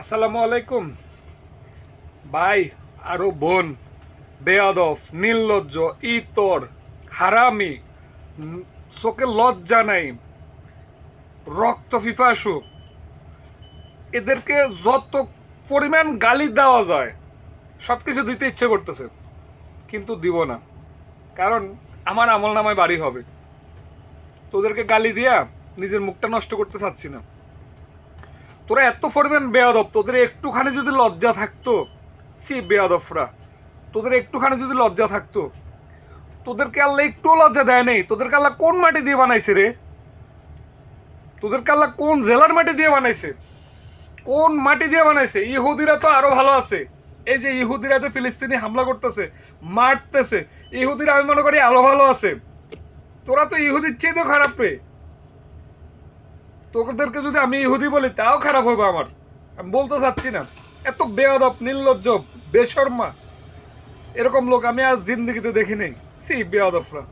আসসালামু আলাইকুম। ভাই আরও বোন, বেয়াদব, নির্লজ্জ, ইতর, হারামি চোখে লজ্জা নাই, রক্ত ফিফাসু এদেরকে যত পরিমাণ গালি দেওয়া যায় সব কিছু দিতে ইচ্ছে করতেছে, কিন্তু দিব না। কারণ আমার আমল নামায় বাড়ি হবে। তোদেরকে গালি দিয়া নিজের মুখটা নষ্ট করতে চাচ্ছি না। তোরা এত পরিমাণ বেয়াদব, তোদের একটুখানি যদি লজ্জা থাকতো সি বেয়াদবরা, তোদের একটুখানি যদি লজ্জা থাকতো, তোদেরকে আল্লাহ একটুও লজ্জা দেয় নেই, তোদেরকে আল্লাহ কোন মাটি দিয়ে বানাইছে রে? তোদেরকে আল্লাহ কোন জেলার মাটি দিয়ে বানাইছে? কোন মাটি দিয়ে বানাইছে? ইহুদিরা তো আরও ভালো আছে। এই যে ইহুদিরা তো ফিলিস্তিনি হামলা করতেছে, মারতেছে, ইহুদিরা আমি মনে করি আলো ভালো আছে। তোরা তো ইহুদির চেয়েও খারাপ রে। তোদেরকে যদি আমি ইহুদি বলি, তাও খারাপ হবে আমার। আমি বলতে চাচ্ছি না। এত বেয়াদব, নির্লজ্জ, বেশর্মা। এরকম লোক আমি আজ জিন্দগিতে দেখি নেই। সি বেয়াদবরা।